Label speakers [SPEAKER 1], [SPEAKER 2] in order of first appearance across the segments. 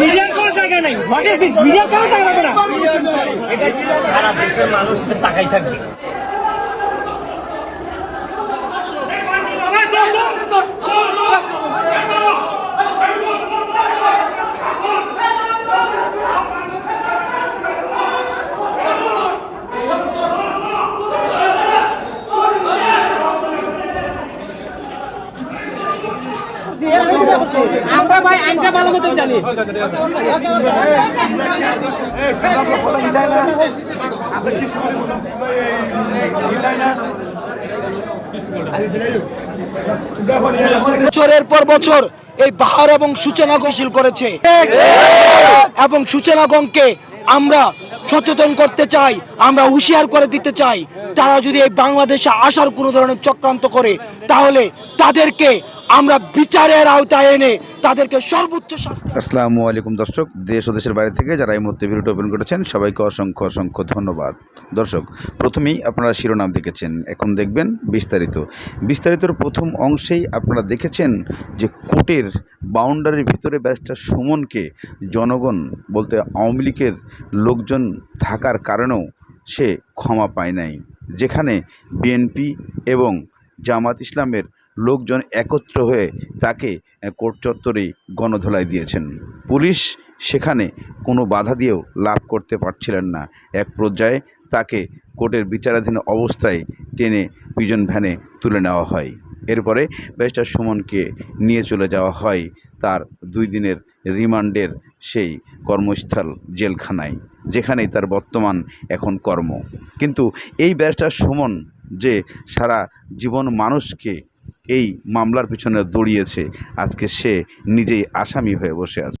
[SPEAKER 1] মিডিয়ার কোনো জায়গা নাই। হোয়াট
[SPEAKER 2] মিডিয়ার কোনো
[SPEAKER 1] জায়গা
[SPEAKER 2] লাগবে না? এটা সারা দেশের
[SPEAKER 1] মানুষ তাকাই থাকবে
[SPEAKER 2] আমরা ভাই আইনটা
[SPEAKER 1] ভালো মতো জানি।
[SPEAKER 2] বছরের পর বছর এই বাহার এবং সূচনা করেছে। এবং সূচনাগণকে আমরা সচেতন করতে চাই, আমরা হুঁশিয়ার করে দিতে চাই। তারা যদি এই বাংলাদেশে আসার কোনো ধরনের চক্রান্ত করে, তাহলে তাদেরকে আমরা বিচারের আওতায় এনে তাদেরকে সর্বোচ্চ শাস্তি
[SPEAKER 3] আসসালামু আলাইকুম দর্শক, দেশ ও দেশের বাইরে থেকে যারা এই মুহূর্তে ভিডিওটি ওপেন করেছেন, সবাইকে অসংখ্য অসংখ্য ধন্যবাদ। দর্শক, প্রথমেই আপনারা শিরোনাম দেখেছেন, এখন দেখবেন বিস্তারিত। বিস্তারিতর প্রথম অংশেই আপনারা দেখেছেন যে কোর্টের বাউন্ডারির ভিতরে ব্যারিস্টার সুমনকে জনগণ বলতে আওয়ামী লীগের লোকজন থাকার কারণেও সে ক্ষমা পায় নাই। যেখানে বিএনপি এবং জামাত ইসলামের লোকজন একত্র হয়ে তাকে কোর্ট চত্বরে গণধোলাই দিয়েছেন। পুলিশ সেখানে কোনো বাধা দিয়েও লাভ করতে পারছিলেন না। এক পর্যায়ে তাকে কোর্টের বিচারাধীন অবস্থায় টেনে পিজন ভ্যানে তুলে নেওয়া হয়। এরপরে ব্যারিস্টার সুমনকে নিয়ে চলে যাওয়া হয় তার দুই দিনের রিমান্ডের সেই কর্মস্থল জেলখানায়, যেখানেই তার বর্তমান এখন কর্ম। কিন্তু এই ব্যারিস্টার সুমন যে সারা জীবন মানুষকে এই মামলার পিছনে দৌড়িয়েছে। আজকে সে নিজেই আসামি হয়ে বসে আছে।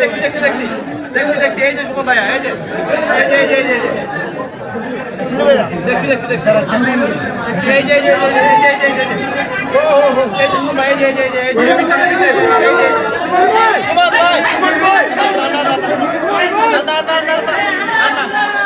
[SPEAKER 1] দেখছি দেখছি দেখছি দেখছি দেখছি এই যে সুমন ভাইয়া এই যে এই যে এই যে দেখছি দেখছি দেখছি এই যে এই যে এই যে এই যে ও হো এই যে সুমন ভাই এই যে এই যে এই যে সুমন ভাই সুমন ভাই সুমন ভাই না না না না না না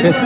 [SPEAKER 1] শেষ